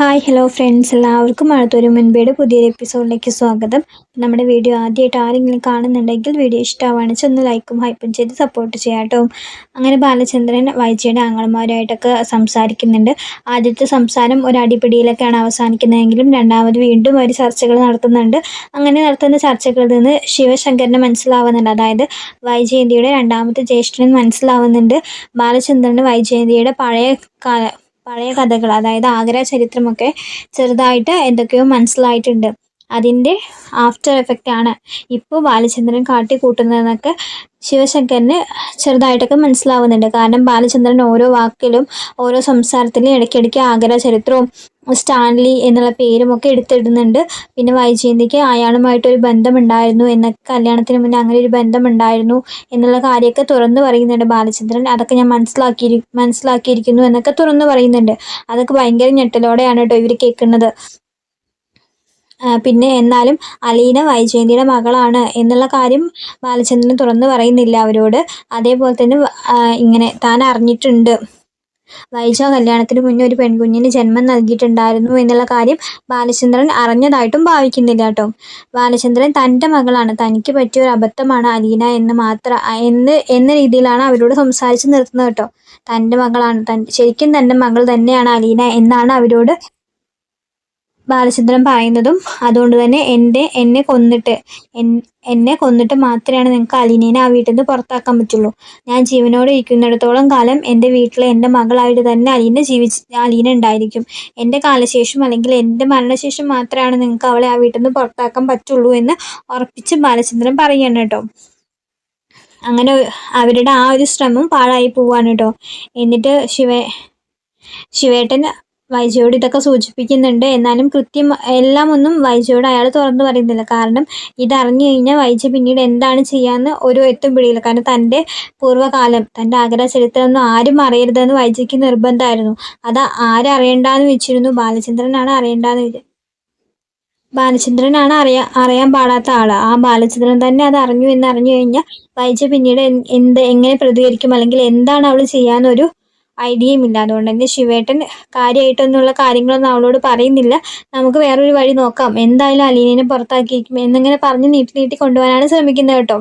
Hi hello friends എല്ലാവർക്കും മഴത്തൊരു മുൻപേയുടെ പുതിയൊരു എപ്പിസോഡിലേക്ക് സ്വാഗതം. നമ്മുടെ വീഡിയോ ആദ്യമായിട്ട് ആരെങ്കിലും കാണുന്നുണ്ടെങ്കിൽ വീഡിയോ ഇഷ്ടമാണെങ്കിൽ ഒന്ന് ലൈക്കും ഹൈപ്പും ചെയ്ത് സപ്പോർട്ട് ചെയ്യാം കേട്ടോ. അങ്ങനെ ബാലചന്ദ്രൻ വൈജയുടെ ആങ്ങളമാരുമായിട്ടൊക്കെ സംസാരിക്കുന്നുണ്ട്. ആദ്യത്തെ സംസാരം ഒരു അടിപിടിയിലൊക്കെയാണ് അവസാനിക്കുന്നതെങ്കിലും രണ്ടാമത് വീണ്ടും ഒരു ചർച്ചകൾ നടത്തുന്നുണ്ട്. അങ്ങനെ നടത്തുന്ന ചർച്ചകളിൽ നിന്ന് ശിവശങ്കറിന് മനസ്സിലാവുന്നുണ്ട്. അതായത് വൈജയന്തിയുടെ രണ്ടാമത്തെ ജ്യേഷ്ഠന് മനസ്സിലാവുന്നുണ്ട്. ബാലചന്ദ്രന് വൈജയന്തിയുടെ പഴയ കാല പഴയ കഥകൾ അതായത് ആഗ്ര ചരിത്രമൊക്കെ ചെറുതായിട്ട് എന്തൊക്കെയോ മനസ്സിലായിട്ടുണ്ട്. അതിന്റെ ആഫ്റ്റർ എഫക്റ്റ് ആണ് ഇപ്പോൾ ബാലചന്ദ്രൻ കാട്ടി കൂട്ടുന്നതെന്നൊക്കെ ശിവശങ്കറിന് ചെറുതായിട്ടൊക്കെ മനസ്സിലാവുന്നുണ്ട്. കാരണം ബാലചന്ദ്രൻ ഓരോ വാക്കിലും ഓരോ സംസാരത്തിലും ഇടയ്ക്കിടയ്ക്ക് ആഗ്ര ചരിത്രവും സ്റ്റാൻലി എന്നുള്ള പേരുമൊക്കെ എടുത്തിടുന്നുണ്ട്. പിന്നെ വൈജയന്തിക്ക് അയാളുമായിട്ടൊരു ബന്ധമുണ്ടായിരുന്നു എന്നൊക്കെ കല്യാണത്തിന് മുന്നേ അങ്ങനെ ഒരു ബന്ധമുണ്ടായിരുന്നു എന്നുള്ള കാര്യമൊക്കെ തുറന്നു പറയുന്നുണ്ട് ബാലചന്ദ്രൻ. അതൊക്കെ ഞാൻ മനസ്സിലാക്കിയിരി മനസ്സിലാക്കിയിരിക്കുന്നു എന്നൊക്കെ തുറന്നു പറയുന്നുണ്ട്. അതൊക്കെ ഭയങ്കര ഞെട്ടലോടെയാണ് കേട്ടോ ഇവർ കേൾക്കുന്നത്. പിന്നെ എന്നാലും അലീന വൈജയന്തിയുടെ മകളാണ് എന്നുള്ള കാര്യം ബാലചന്ദ്രൻ തുറന്നു പറയുന്നില്ല അവരോട്. അതേപോലെ തന്നെ ഇങ്ങനെ താൻ അറിഞ്ഞിട്ടുണ്ട്. വൈജ കല്യാണത്തിന് മുന്നേ ഒരു പെൺകുഞ്ഞിന് ജന്മം നൽകിയിട്ടുണ്ടായിരുന്നു എന്നുള്ള കാര്യം ബാലചന്ദ്രൻ അറിഞ്ഞതായിട്ടും ഭാവിക്കുന്നില്ല കേട്ടോ. ബാലചന്ദ്രൻ തന്റെ മകളാണ്. തനിക്ക് പറ്റിയ ഒരു അബദ്ധമാണ് അലീന എന്ന് മാത്ര എന്ന് എന്ന രീതിയിലാണ് അവരോട് സംസാരിച്ച് നിർത്തുന്നത് കേട്ടോ. തന്റെ മകളാണ്. ശരിക്കും തന്റെ മകൾ തന്നെയാണ് അലീന എന്നാണ് അവരോട് ബാലചന്ദ്രൻ പറയുന്നതും അതുകൊണ്ട് തന്നെ എന്റെ എന്നെ കൊന്നിട്ട് എന്നെ കൊന്നിട്ട് മാത്രമാണ് നിങ്ങൾക്ക് അലീനേനെ ആ വീട്ടിൽ നിന്ന് പുറത്താക്കാൻ പറ്റുള്ളൂ. ഞാൻ ജീവനോടെ ഇരിക്കുന്നിടത്തോളം കാലം എന്റെ വീട്ടിലെ എന്റെ മകളായിട്ട് തന്നെ അലീന ജീവിച്ച് അലീന ഉണ്ടായിരിക്കും. എന്റെ കാലശേഷം അല്ലെങ്കിൽ എന്റെ മരണശേഷം മാത്രമാണ് നിങ്ങൾക്ക് അവളെ ആ വീട്ടിൽ നിന്ന് പുറത്താക്കാൻ പറ്റുള്ളൂ എന്ന് ഉറപ്പിച്ച് ബാലചന്ദ്രൻ പറയണം കേട്ടോ. അങ്ങനെ അവരുടെ ആ ഒരു ശ്രമം പാഴായി പോവാണ് കേട്ടോ. എന്നിട്ട് ശിവ ശിവേട്ടൻ വൈജയോട് ഇതൊക്കെ സൂചിപ്പിക്കുന്നുണ്ട്. എന്നാലും കൃത്യം എല്ലാം ഒന്നും വൈജയോട് അയാൾ തുറന്നു പറയുന്നില്ല. കാരണം ഇതറിഞ്ഞു കഴിഞ്ഞാൽ വൈജ പിന്നീട് എന്താണ് ചെയ്യാന്ന് ഒരു എത്തും പിടിയില്ല. കാരണം തന്റെ പൂർവകാലം തന്റെ ആഗ്രഹ ചരിത്രമൊന്നും ആരും അറിയരുതെന്ന് വൈജയ്ക്ക് നിർബന്ധമായിരുന്നു. അത് ആരറിയണ്ടെന്ന് വെച്ചിരുന്നു. ബാലചന്ദ്രനാണ് അറിയേണ്ടതെന്ന് വെച്ചത് ബാലചന്ദ്രനാണ് അറിയാ അറിയാൻ പാടാത്ത ആൾ ആ ബാലചന്ദ്രൻ തന്നെ അത് അറിഞ്ഞു എന്ന് അറിഞ്ഞു കഴിഞ്ഞാൽ വൈജ പിന്നീട് എന്ത് എങ്ങനെ പ്രതികരിക്കും അല്ലെങ്കിൽ എന്താണ് അവൾ ചെയ്യാന്നൊരു ഐഡിയയും ഇല്ല. അതുകൊണ്ട് തന്നെ ശിവേട്ടൻ കാര്യമായിട്ടൊന്നുള്ള കാര്യങ്ങളൊന്നും അവളോട് പറയുന്നില്ല. നമുക്ക് വേറൊരു വഴി നോക്കാം. എന്തായാലും അലീനയെ പുറത്താക്കിയിരിക്കും എന്നിങ്ങനെ പറഞ്ഞ് നീട്ടി നീട്ടി കൊണ്ടുപോകാനാണ് ശ്രമിക്കുന്നത് കേട്ടോ.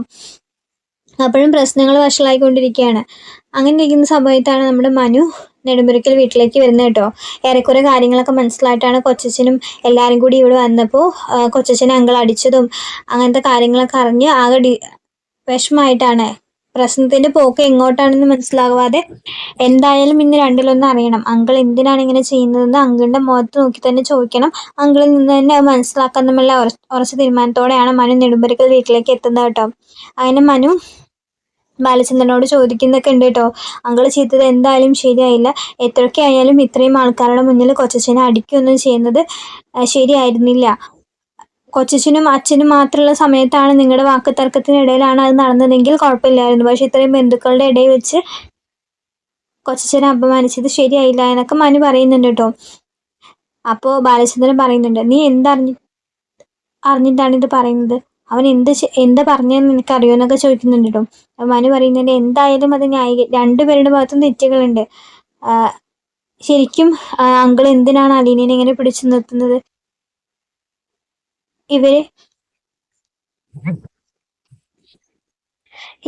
അപ്പോഴും പ്രശ്നങ്ങൾ വഷളായിക്കൊണ്ടിരിക്കുകയാണ്. അങ്ങനെ ഇരിക്കുന്ന സമയത്താണ് നമ്മുടെ മനു നെടുമ്പുരക്കൽ വീട്ടിലേക്ക് വരുന്നത് കേട്ടോ. ഏറെക്കുറെ കാര്യങ്ങളൊക്കെ മനസ്സിലായിട്ടാണ് കൊച്ചച്ഛനും എല്ലാവരും കൂടി ഇവിടെ വന്നപ്പോൾ കൊച്ചച്ഛനെ അങ്കിൾ അടിച്ചതും അങ്ങനത്തെ കാര്യങ്ങളൊക്കെ അറിഞ്ഞ് ആകെ ഡി വിഷമമായിട്ടാണ് പ്രശ്നത്തിന്റെ പോക്ക് എങ്ങോട്ടാണെന്ന് മനസ്സിലാവാതെ എന്തായാലും ഇന്ന് രണ്ടിലൊന്നും അറിയണം. അങ്കിൾ എന്തിനാണ് ഇങ്ങനെ ചെയ്യുന്നതെന്ന് അങ്കിളിന്റെ മുഖത്ത് നോക്കി തന്നെ ചോദിക്കണം. അങ്കിളിൽ നിന്ന് തന്നെ അത് മനസ്സിലാക്കാമെന്നുള്ള ഉറച്ച തീരുമാനത്തോടെയാണ് മനു നെടുമ്പരക്കൽ വീട്ടിലേക്ക് എത്തുന്നത് കേട്ടോ. അങ്ങനെ മനു ബാലചന്ദ്രനോട് ചോദിക്കുന്നൊക്കെ ഉണ്ട് കേട്ടോ. അങ്കിൾ ചെയ്തത് എന്തായാലും ശരിയായില്ല. എത്രയൊക്കെ ആയാലും ഇത്രയും ആൾക്കാരുടെ മുന്നിൽ കൊച്ചച്ഛനെ അടിക്കുകയൊന്നും ചെയ്യുന്നത് ശരിയായിരുന്നില്ല. കൊച്ചച്ഛനും അച്ഛനും മാത്രമുള്ള സമയത്താണ് നിങ്ങളുടെ വാക്ക് തർക്കത്തിനിടയിലാണ് അത് നടന്നതെങ്കിൽ കുഴപ്പമില്ലായിരുന്നു. പക്ഷെ ഇത്രയും ബന്ധുക്കളുടെ ഇടയിൽ വെച്ച് കൊച്ചച്ഛനെ അപമാനിച്ചത് ശരിയായില്ല എന്നൊക്കെ മനു പറയുന്നുണ്ട് കേട്ടോ. അപ്പോൾ ബാലചന്ദ്രൻ പറയുന്നുണ്ട് നീ എന്തറിഞ്ഞു അറിഞ്ഞിട്ടാണ് ഇത് പറയുന്നത്? അവൻ എന്ത് എന്താ പറഞ്ഞതെന്ന് അറിയോ എന്നൊക്കെ ചോദിക്കുന്നുണ്ട് കേട്ടോ. മനു പറയുന്നുണ്ട് എന്തായാലും അത് ന്യായ രണ്ടുപേരുടെ ഭാഗത്തും തെറ്റുകളുണ്ട്. ശരിക്കും അങ്കിൾ എന്തിനാണ് അലീനയെ ഇങ്ങനെ പിടിച്ചു നിർത്തുന്നത്? ഇവർ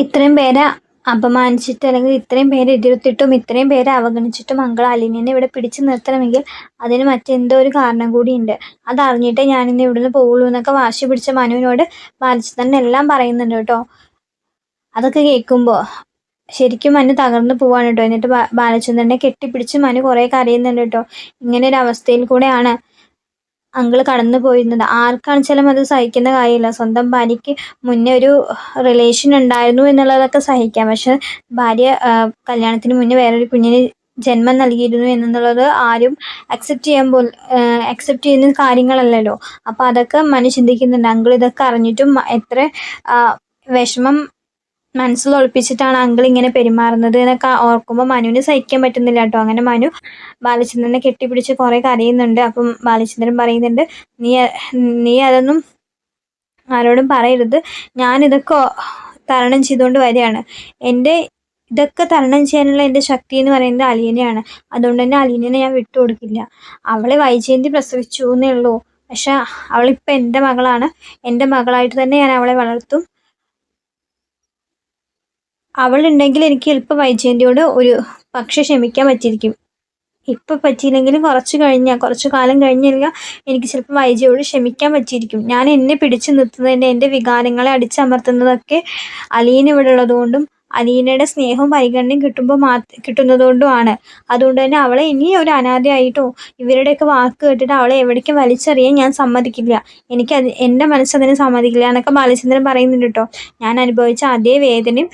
ഇത്രയും പേരെ അപമാനിച്ചിട്ട് അല്ലെങ്കിൽ ഇത്രയും പേരെ എതിർത്തിട്ടും ഇത്രയും പേരെ അവഗണിച്ചിട്ടും മംഗള അലിനെ ഇവിടെ പിടിച്ചു നിർത്തണമെങ്കിൽ അതിന് മറ്റെന്തോ ഒരു കാരണം കൂടിയുണ്ട്. അതറിഞ്ഞിട്ടേ ഞാനിന്ന് ഇവിടുന്ന് പോകുള്ളൂ എന്നൊക്കെ വാശി പിടിച്ച മനുവിനോട് തന്നെ എല്ലാം പറയുന്നുണ്ട് കേട്ടോ. അതൊക്കെ കേൾക്കുമ്പോൾ ശരിക്കും മനു തകർന്നു പോവാണ് കേട്ടോ. എന്നിട്ട് ബാലചന്ദ്രനെ കെട്ടിപ്പിടിച്ച് മനു കുറേ കരയുന്നുണ്ട് കേട്ടോ. ഇങ്ങനെ ഒരു അവസ്ഥയിൽ കൂടെയാണ് അങ്കിൾ കടന്നു പോയിരുന്നത്. ആർക്കാണെച്ചാലും അത് സഹിക്കുന്ന കാര്യമില്ല. സ്വന്തം ഭാര്യയ്ക്ക് മുന്നേ ഒരു റിലേഷൻ ഉണ്ടായിരുന്നു എന്നുള്ളതൊക്കെ സഹിക്കാം. പക്ഷെ ഭാര്യ കല്യാണത്തിന് മുന്നേ വേറൊരു കുഞ്ഞിന് ജന്മം നൽകിയിരുന്നു എന്നുള്ളത് ആരും അക്സെപ്റ്റ് ചെയ്യാൻ പോ അക്സെപ്റ്റ് ചെയ്യുന്ന കാര്യങ്ങളല്ലല്ലോ. അപ്പോൾ അതൊക്കെ മനു ചിന്തിക്കുന്നുണ്ട്. അങ്കിൾ ഇതൊക്കെ അറിഞ്ഞിട്ടും എത്ര വിഷമം മനസ്സിൽ ഒളിപ്പിച്ചിട്ടാണ് അങ്കിൾ ഇങ്ങനെ പെരുമാറുന്നത് എന്നൊക്കെ ഓർക്കുമ്പോൾ മനുവിന് സഹിക്കാൻ പറ്റുന്നില്ല കേട്ടോ. അങ്ങനെ മനു ബാലചന്ദ്രനെ കെട്ടിപ്പിടിച്ച് കുറേ കരയുന്നുണ്ട്. അപ്പം ബാലചന്ദ്രൻ പറയുന്നുണ്ട് നീ നീ അതൊന്നും ആരോടും പറയരുത്. ഞാനിതൊക്കെ തരണം ചെയ്തുകൊണ്ട് വരികയാണ്. എന്റെ ഇതൊക്കെ തരണം ചെയ്യാനുള്ള എന്റെ ശക്തി എന്ന് പറയുന്നത് അലീനയാണ്. അതുകൊണ്ട് തന്നെ അലീനയെ ഞാൻ വിട്ടുകൊടുക്കില്ല അവളെ വൈജയന്തി പ്രസവിച്ചു എന്നേ ഉള്ളൂ. പക്ഷെ അവളിപ്പോൾ എന്റെ മകളാണ്. എന്റെ മകളായിട്ട് തന്നെ ഞാൻ അവളെ വളർത്തും. അവളുണ്ടെങ്കിൽ എനിക്ക് എളുപ്പം വൈജയന്റിയോട് ഒരു പക്ഷെ ക്ഷമിക്കാൻ പറ്റിയിരിക്കും. ഇപ്പം പറ്റിയില്ലെങ്കിലും കുറച്ച് കഴിഞ്ഞാൽ കുറച്ച് കാലം കഴിഞ്ഞാൽ എനിക്ക് ചിലപ്പോൾ വൈജയോട് ക്ഷമിക്കാൻ പറ്റിയിരിക്കും. ഞാൻ എന്നെ പിടിച്ചു നിർത്തുന്നതിന്റെ എന്റെ വികാരങ്ങളെ അടിച്ചമർത്തുന്നതൊക്കെ അലീന ഇവിടെ ഉള്ളതുകൊണ്ടും അലീനയുടെ സ്നേഹവും പരിഗണനയും കിട്ടുമ്പോൾ മാ കിട്ടുന്നതുകൊണ്ടുമാണ്. അതുകൊണ്ട് തന്നെ അവളെ ഇനി ഒരു അനാഥയായിട്ടോ ഇവരുടെയൊക്കെ വാക്ക് കേട്ടിട്ട് അവളെ എവിടേക്കും വലിച്ചെറിയാൻ ഞാൻ സമ്മതിക്കില്ല. എനിക്ക് അത് എന്റെ മനസ്സതിന് സമ്മതിക്കില്ല എന്നൊക്കെ ബാലചന്ദ്രൻ പറയുന്നുണ്ട് കേട്ടോ. ഞാൻ അനുഭവിച്ച അതേ വേദനയും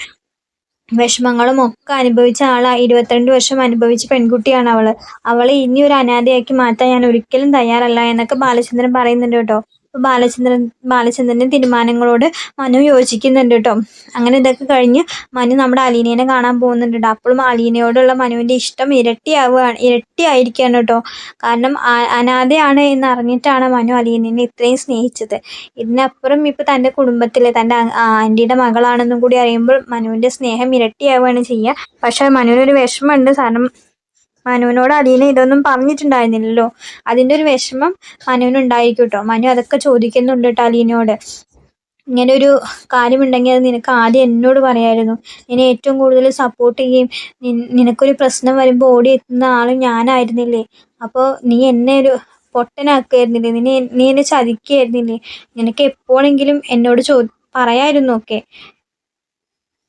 വിഷമങ്ങളും ഒക്കെ അനുഭവിച്ച ആളാ. ഇരുപത്തിരണ്ട് വർഷം അനുഭവിച്ച പെൺകുട്ടിയാണ് അവൾ. അവളെ ഇനി ഒരു അനാഥയാക്കി മാറ്റാൻ ഞാൻ ഒരിക്കലും തയ്യാറല്ല എന്നൊക്കെ ബാലചന്ദ്രൻ പറയുന്നുണ്ട് കേട്ടോ. ബാലചന്ദ്രൻ ബാലചന്ദ്രന്റെ തീരുമാനങ്ങളോട് മനു യോജിക്കുന്നുണ്ട് കേട്ടോ അങ്ങനെ ഇതൊക്കെ കഴിഞ്ഞ് മനു നമ്മുടെ അലീനേനെ കാണാൻ പോകുന്നുണ്ട് കേട്ടോ അപ്പോഴും അലീനയോടുള്ള മനുവിന്റെ ഇഷ്ടം ഇരട്ടിയാവുകയാണ് ഇരട്ടിയായിരിക്കുകയാണ് കേട്ടോ കാരണം അനാഥയാണ് എന്ന് അറിഞ്ഞിട്ടാണ് മനു അലീനേനെ ഇത്രയും സ്നേഹിച്ചത്. ഇതിനപ്പുറം ഇപ്പോൾ തന്റെ കുടുംബത്തിലെ തന്റെ ആന്റിയുടെ മകളാണെന്നും കൂടി അറിയുമ്പോൾ മനുവിന്റെ സ്നേഹം ഇരട്ടിയാവുകയാണ് ചെയ്യുക പക്ഷേ മനുവിനൊരു വിഷമമുണ്ട്. കാരണം മനുവിനോട് അലീന ഇതൊന്നും പറഞ്ഞിട്ടുണ്ടായിരുന്നില്ലല്ലോ. അതിന്റെ ഒരു വിഷമം മനുവിനുണ്ടായിരിക്കും കേട്ടോ മനു അതൊക്കെ ചോദിക്കുന്നുണ്ട് കേട്ടോ അലീനയോട്. ഇങ്ങനെ ഒരു കാര്യമുണ്ടെങ്കിൽ അത് നിനക്ക് ആദ്യം എന്നോട് പറയായിരുന്നു. നിന്നെ ഏറ്റവും കൂടുതൽ സപ്പോർട്ട് ചെയ്യും. നിനക്കൊരു പ്രശ്നം വരുമ്പോൾ ഓടി എത്തുന്ന ആളും ഞാനായിരുന്നില്ലേ? അപ്പോൾ നീ എന്നെ ഒരു പൊട്ടനാക്കുമായിരുന്നില്ലേ നിന്നെ നീ എന്നെ ചതിക്കുകയായിരുന്നില്ലേ? നിനക്ക് എപ്പോഴെങ്കിലും എന്നോട് ചോ പറയായിരുന്നു ഒക്കെ?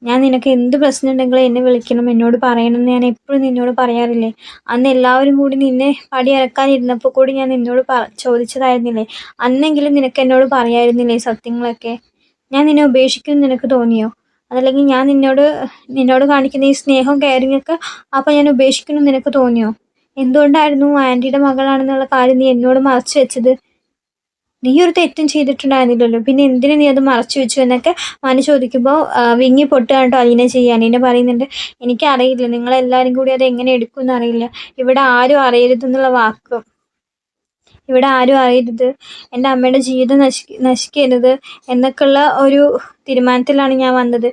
ഞാൻ നിനക്ക് എന്ത് പ്രശ്നം ഉണ്ടെങ്കിലും എന്നെ വിളിക്കണം എന്നോട് പറയണം എന്ന് ഞാൻ എപ്പോഴും നിന്നോട് പറയാറില്ലേ? അന്ന് എല്ലാവരും കൂടി നിന്നെ പടി ഇറക്കാനിരുന്നപ്പോൾ കൂടി ഞാൻ നിന്നോട് പറ ചോദിച്ചതായിരുന്നില്ലേ? അന്നെങ്കിലും നിനക്ക് എന്നോട് പറയായിരുന്നില്ലേ സത്യങ്ങളൊക്കെ? ഞാൻ നിന്നെ ഉപേക്ഷിക്കുമെന്ന് നിനക്ക് തോന്നിയോ? അതല്ലെങ്കിൽ ഞാൻ നിന്നോട് നിന്നോട് കാണിക്കുന്ന ഈ സ്നേഹവും കെയറിങ്ങൊക്കെ അപ്പം അപ്പോൾ ഞാൻ ഉപേക്ഷിക്കണം നിനക്ക് തോന്നിയോ? എന്തുകൊണ്ടായിരുന്നു ആന്റിയുടെ മകളാണെന്നുള്ള കാര്യം നീ എന്നോട് മറച്ചു വെച്ചത്? നീ ഒരു തെറ്റും ചെയ്തിട്ടുണ്ടായിരുന്നില്ലല്ലോ. പിന്നെ എന്തിനു നീ അത് മറച്ചു വെച്ചു എന്നൊക്കെ മനു ചോദിക്കുമ്പോൾ വിങ്ങി പൊട്ടുകയാണ് കേട്ടോ അലീന ചെയ്യാൻ. അലീന പറയുന്നുണ്ട് എനിക്കറിയില്ല നിങ്ങളെല്ലാവരും കൂടി അത് എങ്ങനെ എടുക്കുമെന്ന് അറിയില്ല. ഇവിടെ ആരും അറിയരുതെന്നുള്ള വാക്കും. ഇവിടെ ആരും അറിയരുത്. എന്റെ അമ്മയുടെ ജീവിതം നശി നശിക്കരുത് എന്നൊക്കെയുള്ള ഒരു തീരുമാനത്തിലാണ് ഞാൻ വന്നത്.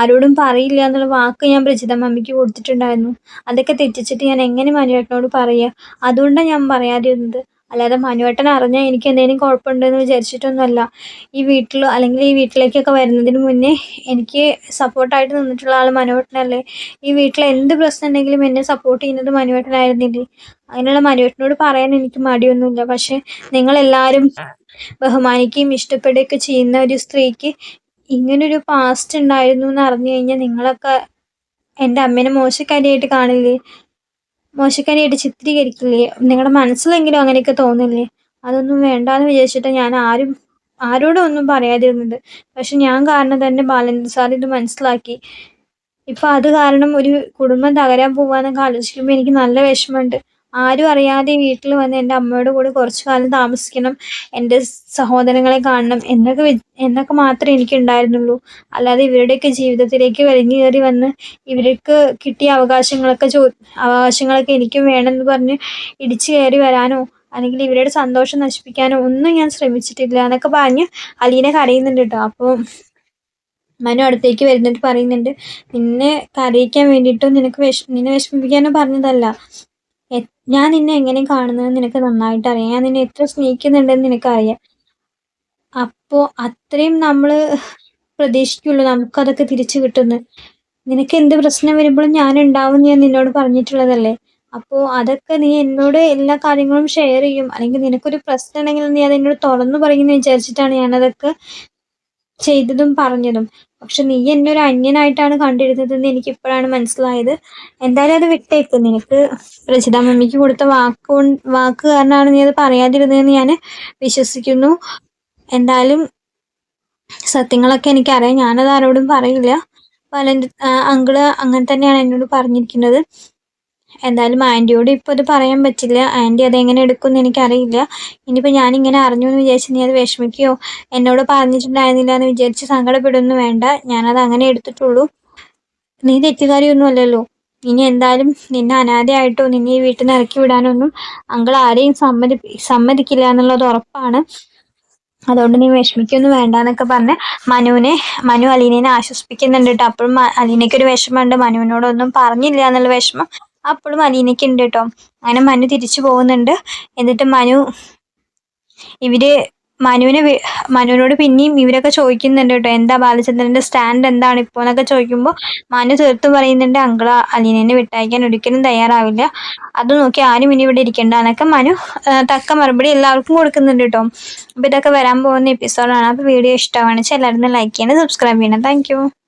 ആരോടും പറയില്ല എന്നുള്ള വാക്ക് ഞാൻ പ്രജിത മമ്മിക്ക് കൊടുത്തിട്ടുണ്ടായിരുന്നു. അതൊക്കെ തെറ്റിച്ചിട്ട് ഞാൻ എങ്ങനെ മനുവേട്ടനോട് പറയുക അതുകൊണ്ടാണ് ഞാൻ പറയാതിരുന്നത്. അല്ലാതെ മനുവേട്ടൻ അറിഞ്ഞാൽ എനിക്ക് എന്തെങ്കിലും കുഴപ്പമുണ്ടെന്ന് വിചാരിച്ചിട്ടൊന്നുമല്ല. ഈ വീട്ടിൽ അല്ലെങ്കിൽ ഈ വീട്ടിലേക്കൊക്കെ വരുന്നതിന് മുന്നേ എനിക്ക് സപ്പോർട്ടായിട്ട് നിന്നിട്ടുള്ള ആൾ മനുവേട്ടനല്ലേ? ഈ വീട്ടിൽ എന്ത് പ്രശ്നം ഉണ്ടെങ്കിലും എന്നെ സപ്പോർട്ട് ചെയ്യുന്നത് മനുവേട്ടനായിരുന്നില്ലേ? അങ്ങനെയുള്ള മനുവേട്ടനോട് പറയാൻ എനിക്ക് മടിയൊന്നുമില്ല. പക്ഷെ നിങ്ങളെല്ലാവരും ബഹുമാനിക്കുകയും ഇഷ്ടപ്പെടുകയൊക്കെ ചെയ്യുന്ന ഒരു സ്ത്രീക്ക് ഇങ്ങനൊരു പാസ്റ്റ് ഉണ്ടായിരുന്നു എന്ന് അറിഞ്ഞു കഴിഞ്ഞാൽ നിങ്ങളൊക്കെ എന്റെ അമ്മേനെ മോശക്കാരിയായിട്ട് കാണില്ലേ? മോശക്കാരിയായിട്ട് ചിത്രീകരിക്കില്ലേ? നിങ്ങളുടെ മനസ്സിലെങ്കിലും അങ്ങനെയൊക്കെ തോന്നില്ലേ? അതൊന്നും വേണ്ടാന്ന് വിചാരിച്ചിട്ട് ഞാൻ ആരും ആരോടും ഒന്നും പറയാതിരുന്നത്. പക്ഷെ ഞാൻ കാരണം തന്നെ ബാലൻ സാർ ഇത് മനസ്സിലാക്കി. ഇപ്പൊ അത് കാരണം ഒരു കുടുംബം തകരാൻ പോവാന്നൊക്കെ ആലോചിക്കുമ്പോൾ എനിക്ക് നല്ല വിഷമമുണ്ട്. ആരും അറിയാതെ വീട്ടിൽ വന്ന് എന്റെ അമ്മയുടെ കൂടെ കുറച്ചു കാലം താമസിക്കണം എന്റെ സഹോദരങ്ങളെ കാണണം എന്നൊക്കെ എന്നൊക്കെ മാത്രമേ എനിക്ക് ഉണ്ടായിരുന്നുള്ളൂ. അല്ലാതെ ഇവരുടെയൊക്കെ ജീവിതത്തിലേക്ക് വലിഞ്ഞു കയറി വന്ന് ഇവർക്ക് കിട്ടിയ അവകാശങ്ങളൊക്കെ ചോ അവകാശങ്ങളൊക്കെ എനിക്കും വേണമെന്ന് പറഞ്ഞ് ഇടിച്ചു കയറി വരാനോ അല്ലെങ്കിൽ ഇവരുടെ സന്തോഷം നശിപ്പിക്കാനോ ഒന്നും ഞാൻ ശ്രമിച്ചിട്ടില്ല എന്നൊക്കെ പറഞ്ഞ് അലീനെ കരയുന്നുണ്ട് കേട്ടോ. അപ്പോൾ മനു അടുത്തേക്ക് വരുന്നിട്ട് പറയുന്നുണ്ട് നിന്നെ കരയിക്കാൻ വേണ്ടിയിട്ടോ നിനക്ക് വിഷ നിന്നെ വിഷമിപ്പിക്കാനോ പറഞ്ഞതല്ല. ഞാൻ നിന്നെ എങ്ങനെ കാണുന്നത് നിനക്ക് നന്നായിട്ട് അറിയാം ഞാൻ നിന്നെ എത്ര സ്നേഹിക്കുന്നുണ്ടെന്ന് നിനക്കറിയാം. അപ്പോൾ അത്രയും നമ്മൾ പ്രതീക്ഷിക്കുള്ളൂ നമുക്കതൊക്കെ തിരിച്ചു കിട്ടുന്നു. നിനക്ക് എന്ത് പ്രശ്നം വരുമ്പോഴും ഞാൻ ഉണ്ടാവും ഞാൻ നിന്നോട് പറഞ്ഞിട്ടുള്ളതല്ലേ? അപ്പോൾ അതൊക്കെ നീ എന്നോട് എല്ലാ കാര്യങ്ങളും ഷെയർ ചെയ്യും. അല്ലെങ്കിൽ നിനക്കൊരു പ്രശ്നം ഉണ്ടെങ്കിൽ നീ അത് എന്നോട് തുറന്നു പറയുമെന്ന് വിചാരിച്ചിട്ടാണ് ഞാനതൊക്കെ ചെയ്തതും പറഞ്ഞതും. പക്ഷെ നീ എന്നെ ഒരു അന്യനായിട്ടാണ് കണ്ടിരുന്നതെന്ന് എനിക്ക് ഇപ്പോഴാണ് മനസ്സിലായത്. എന്തായാലും അത് വിട്ടേക്ക്. നിനക്ക് രചിത മമ്മിക്ക് കൊടുത്ത വാക്ക് വാക്ക് കാരണമാണ് നീ അത് പറയാതിരുന്നതെന്ന് ഞാൻ വിശ്വസിക്കുന്നു. എന്തായാലും സത്യങ്ങളൊക്കെ എനിക്കറിയാം. ഞാനത് ആരോടും പറയില്ല. പല അങ്കിൾ അങ്ങനെ തന്നെയാണ് എന്നോട് പറഞ്ഞിരിക്കുന്നത്. എന്തായാലും ആന്റിയോട് ഇപ്പോൾ ഇത് പറയാൻ പറ്റില്ല. ആന്റി അതെങ്ങനെ എടുക്കുമെന്ന് എനിക്കറിയില്ല. ഇനിയിപ്പോൾ ഞാനിങ്ങനെ അറിഞ്ഞു എന്ന് വിചാരിച്ച് നീ അത് വിഷമിക്കുകയോ എന്നോട് പറഞ്ഞിട്ടുണ്ടായിരുന്നില്ല എന്ന് വിചാരിച്ച് സങ്കടപ്പെടുന്നു വേണ്ട. ഞാനത് അങ്ങനെ എടുത്തിട്ടുള്ളൂ. നീ തെറ്റുകാരിയൊന്നും അല്ലല്ലോ. ഇനി എന്തായാലും നിന്നെ അനാഥയായിട്ടോ നിന്നെ ഈ വീട്ടിൽ നിന്ന് ഇറക്കി വിടാനൊന്നും അങ്കിൾ ആരെയും സമ്മതി സമ്മതിക്കില്ല എന്നുള്ളത് ഉറപ്പാണ്. അതുകൊണ്ട് നീ വിഷമിക്കൊന്നും വേണ്ട എന്നൊക്കെ പറഞ്ഞ് മനുവിനെ മനു അലീനയെ ആശ്വസിപ്പിക്കുന്നുണ്ട് കേട്ടോ. അപ്പോഴും അലീനയ്ക്ക് ഒരു വിഷമമുണ്ട്. മനുവിനോടൊന്നും പറഞ്ഞില്ല എന്നുള്ള വിഷമം. അപ്പോഴും അലീനയ്ക്ക് ഉണ്ട് കേട്ടോ അങ്ങനെ മനു തിരിച്ചു പോകുന്നുണ്ട്. എന്നിട്ട് മനു ഇവർ മനുവിനെ മനുവിനോട് പിന്നെയും ഇവരൊക്കെ ചോദിക്കുന്നുണ്ട് കേട്ടോ എന്താ ബാലചന്ദ്രന്റെ സ്റ്റാൻഡ് എന്താണ് ഇപ്പോൾ എന്നൊക്കെ ചോദിക്കുമ്പോൾ മനു തീർത്ത് പറയുന്നുണ്ട് അങ്കള അലീനെ വിട്ടയക്കാൻ ഒരിക്കലും തയ്യാറാവില്ല. അത് നോക്കി ആരും ഇനി ഇവിടെ ഇരിക്കണ്ട എന്നൊക്കെ മനു തക്ക മറുപടി എല്ലാവർക്കും കൊടുക്കുന്നുണ്ട് കേട്ടോ അപ്പോൾ ഇതൊക്കെ വരാൻ പോകുന്ന എപ്പിസോഡാണ് അപ്പോൾ വീഡിയോ ഇഷ്ടമാണ് എല്ലാവരും ലൈക്ക് ചെയ്യണം സബ്സ്ക്രൈബ് ചെയ്യണം. താങ്ക്